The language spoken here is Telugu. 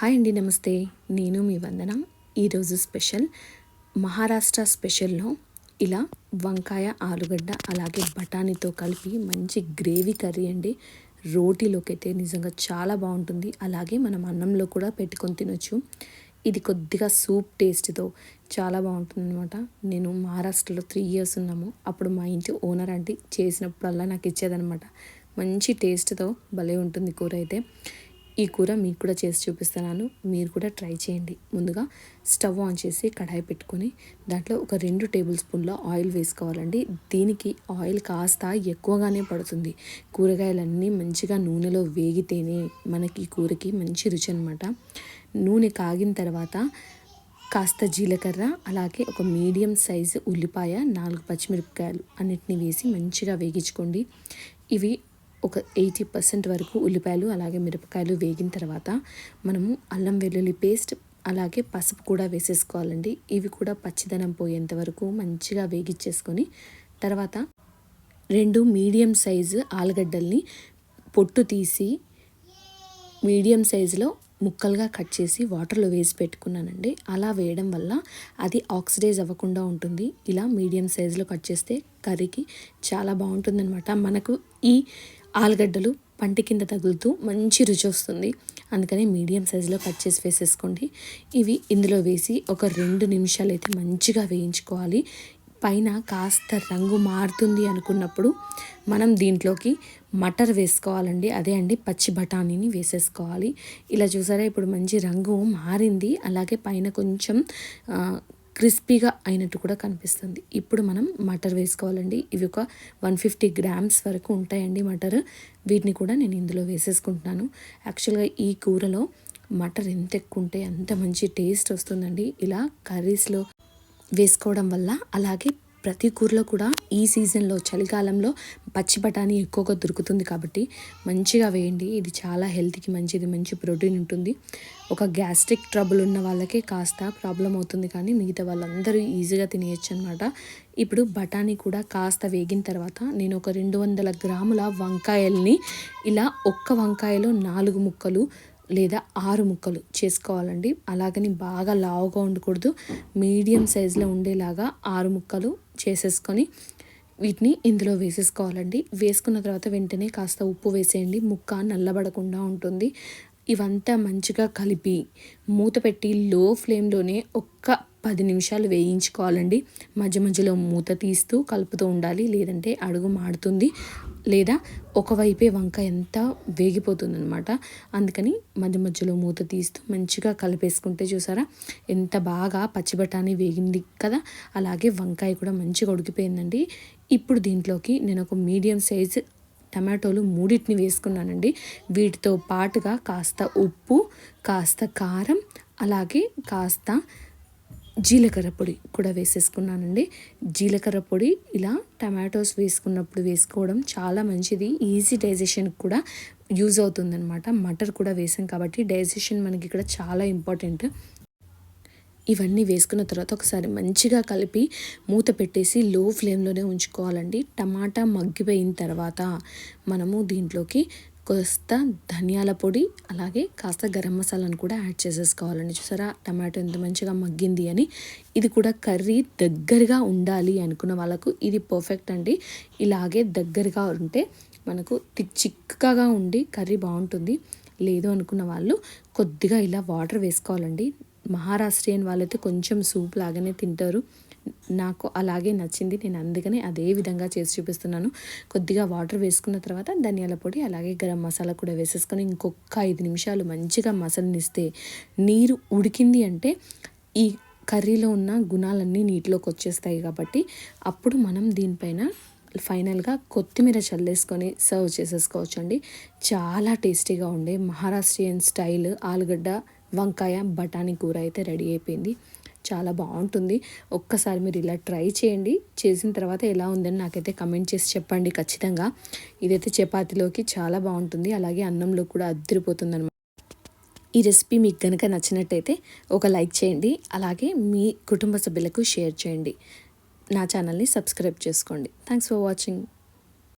హాయ్ అండి నమస్తే. నేను మీ వందన. ఈరోజు స్పెషల్ మహారాష్ట్ర స్పెషల్లో ఇలా వంకాయ ఆలుగడ్డ అలాగే బఠానీతో కలిపి మంచి గ్రేవీ కర్రీ అండి. రోటీలోకి అయితే నిజంగా చాలా బాగుంటుంది. అలాగే మనం అన్నంలో కూడా పెట్టుకొని తినొచ్చు. ఇది కొద్దిగా సూప్ టేస్ట్తో చాలా బాగుంటుంది అనమాట నేను మహారాష్ట్రలో త్రీ ఇయర్స్ ఉన్నాము. అప్పుడు మా ఇంటి ఓనర్ అంటే చేసినప్పుడల్లా నాకు ఇచ్చేదనమాట మంచి టేస్ట్తో భలే ఉంటుంది కూర అయితే. ఈ కూర మీకు కూడా చేసి చూపిస్తున్నాను. మీరు కూడా ట్రై చేయండి. ముందుగా స్టవ్ ఆన్ చేసి కడాయి పెట్టుకొని దాంట్లో ఒక రెండు టేబుల్ స్పూన్ల ఆయిల్ వేసుకోవాలండి. దీనికి ఆయిల్ కాస్త ఎక్కువగానే పడుతుంది. కూరగాయలన్నీ మంచిగా నూనెలో వేగితేనే మనకి ఈ కూరకి మంచి రుచి అనమాట నూనె కాగిన తర్వాత కాస్త జీలకర్ర అలాగే ఒక మీడియం సైజు ఉల్లిపాయ నాలుగు పచ్చిమిరపకాయలు అన్నిటిని వేసి మంచిగా వేగించుకోండి. ఇవి ఒక ఎయిటీ పర్సెంట్ వరకు ఉల్లిపాయలు అలాగే మిరపకాయలు వేగిన తర్వాత మనము అల్లం వెల్లుల్లి పేస్ట్ అలాగే పసుపు కూడా వేసేసుకోవాలండి. ఇవి కూడా పచ్చిదనం పోయేంత వరకు మంచిగా వేగిచ్చేసుకొని తర్వాత రెండు మీడియం సైజు ఆలుగడ్డల్ని పొట్టు తీసి మీడియం సైజులో ముక్కలుగా కట్ చేసి వాటర్లో వేసి పెట్టుకున్నానండి. అలా వేయడం వల్ల అది ఆక్సిడైజ్ అవ్వకుండా ఉంటుంది. ఇలా మీడియం సైజులో కట్ చేస్తే కర్రీకి చాలా బాగుంటుందన్నమాట. మనకు ఈ ఆలుగడ్డలు పంటి కింద తగులుతూ మంచి రుచి వస్తుంది. అందుకని మీడియం సైజులో కట్ చేసి వేసేసుకోండి. ఇవి ఇందులో వేసి ఒక రెండు నిమిషాలు అయితే మంచిగా వేయించుకోవాలి. పైన కాస్త రంగు మారుతుంది అనుకున్నప్పుడు మనం దీంట్లోకి మటర్ వేసుకోవాలండి. అదే అండి పచ్చి బఠానీని వేసేసుకోవాలి. ఇలా చూసారా ఇప్పుడు మంచి రంగు మారింది. అలాగే పైన కొంచెం క్రిస్పీగా అయినట్టు కూడా కనిపిస్తుంది. ఇప్పుడు మనం మటర్ వేసుకోవాలండి. ఇవి ఒక వన్ ఫిఫ్టీ గ్రామ్స్ వరకు ఉంటాయండి మటర్. వీటిని కూడా నేను ఇందులో వేసేసుకుంటున్నాను. యాక్చువల్గా ఈ కూరలో మటర్ ఎంత ఎక్కువ ఉంటే అంత మంచి టేస్ట్ వస్తుందండి. ఇలా కర్రీస్లో వేసుకోవడం వల్ల అలాగే ప్రతి కూరలో కూడా ఈ సీజన్లో చలికాలంలో పచ్చి బఠానీ ఎక్కువగా దొరుకుతుంది కాబట్టి మంచిగా వేయండి. ఇది చాలా హెల్త్కి మంచిది మంచి ప్రోటీన్ ఉంటుంది. ఒక గ్యాస్ట్రిక్ ట్రబుల్ ఉన్న వాళ్ళకే కాస్త ప్రాబ్లం అవుతుంది కానీ మిగతా వాళ్ళందరూ ఈజీగా తినేయచ్చు అనమాట ఇప్పుడు బఠానీ కూడా కాస్త వేగిన తర్వాత నేను ఒక రెండు వందల గ్రాముల వంకాయల్ని ఇలా ఒక్క వంకాయలో నాలుగు ముక్కలు లేదా ఆరు ముక్కలు చేసుకోవాలండి. అలాగని బాగా లావుగా ఉండకూడదు. మీడియం సైజులో ఉండేలాగా ఆరు ముక్కలు చేసేసుకొని వీటిని ఇందులో వేసేసుకోవాలండి. వేసుకున్న తర్వాత వెంటనే కాస్త ఉప్పు వేసేయండి. ముక్క నల్లబడకుండా ఉంటుంది. ఇవంతా మంచిగా కలిపి మూత పెట్టి లో ఫ్లేమ్లోనే ఒక్క పది నిమిషాలు వేయించుకోవాలండి. మధ్య మధ్యలో మూత తీస్తూ కలుపుతూ ఉండాలి. లేదంటే అడుగు మాడుతుంది. లేదా ఒకవైపే వంక ఎంత వేగిపోతుందనమాట అందుకని మధ్య మధ్యలో మూత తీస్తూ మంచిగా కలిపేసుకుంటే చూసారా ఎంత బాగా పచ్చిబటాని వేగింది కదా. అలాగే వంకాయ కూడా మంచిగా ఉడికిపోయిందండి. ఇప్పుడు దీంట్లోకి నేను ఒక మీడియం సైజ్ టమాటోలు మూడింటిని వేసుకున్నానండి. వీటితో పాటుగా కాస్త ఉప్పు కాస్త కారం అలాగే కాస్త జీలకర్ర పొడి కూడా వేసేసుకున్నానండి. జీలకర్ర పొడి ఇలా టమాటోస్ వేసుకున్నప్పుడు వేసుకోవడం చాలా మంచిది. ఈజీ డైజెషన్కి కూడా యూజ్ అవుతుందన్నమాట. మటర్ కూడా వేసాం కాబట్టి డైజెషన్ మనకి ఇక్కడ చాలా ఇంపార్టెంట్. ఇవన్నీ వేసుకున్న తర్వాత ఒకసారి మంచిగా కలిపి మూత పెట్టేసి లో ఫ్లేమ్లోనే ఉంచుకోవాలండి. టమాటా మగ్గిపోయిన తర్వాత మనము దీంట్లోకి కాస్త ధనియాల పొడి అలాగే కాస్త గరం మసాలాను కూడా యాడ్ చేసేసుకోవాలండి. చూసారా? టమాటో ఎంత మంచిగా మగ్గింది అని. ఇది కూడా కర్రీ దగ్గరగా ఉండాలి అనుకున్న వాళ్ళకు ఇది పర్ఫెక్ట్ అండి. ఇలాగే దగ్గరగా ఉంటే మనకు చిక్కగా ఉండి కర్రీ బాగుంటుంది. లేదు అనుకున్న వాళ్ళు కొద్దిగా ఇలా వాటర్ వేసుకోవాలండి. మహారాష్ట్రియన్ వాళ్ళైతే కొంచెం సూప్ లాగానే తింటారు. నాకు అలాగే నచ్చింది. నేను అందుకనే అదే విధంగా చేసి చూపిస్తున్నాను. కొద్దిగా వాటర్ వేసుకున్న తర్వాత ధనియాల పొడి అలాగే గరం మసాలా కూడా వేసేసుకొని ఇంకొక ఐదు నిమిషాలు మంచిగా మసలనిస్తే నీరు ఉడికింది అంటే ఈ కర్రీలో ఉన్న గుణాలన్నీ నీటిలోకి వచ్చేస్తాయి కాబట్టి అప్పుడు మనం దీనిపైన ఫైనల్గా కొత్తిమీర చల్లేసుకొని సర్వ్ చేసేసుకోవచ్చు అండి చాలా టేస్టీగా ఉండే మహారాష్ట్రియన్ స్టైల్ ఆలుగడ్డ వంకాయ బఠానీ కూర అయితే రెడీ అయిపోయింది. చాలా బాగుంటుంది. ఒక్కసారి మీరు ఇలా ట్రై చేయండి. చేసిన తర్వాత ఎలా ఉందని నాకైతే కమెంట్ చేసి చెప్పండి ఖచ్చితంగా. ఇదైతే చపాతీలోకి చాలా బాగుంటుంది. అలాగే అన్నంలో కూడా అద్దరిపోతుంది అనమాట ఈ రెసిపీ మీకు కనుక నచ్చినట్టయితే ఒక లైక్ చేయండి. అలాగే మీ కుటుంబ సభ్యులకు షేర్ చేయండి. నా ఛానల్ని సబ్స్క్రైబ్ చేసుకోండి. Thanks for watching.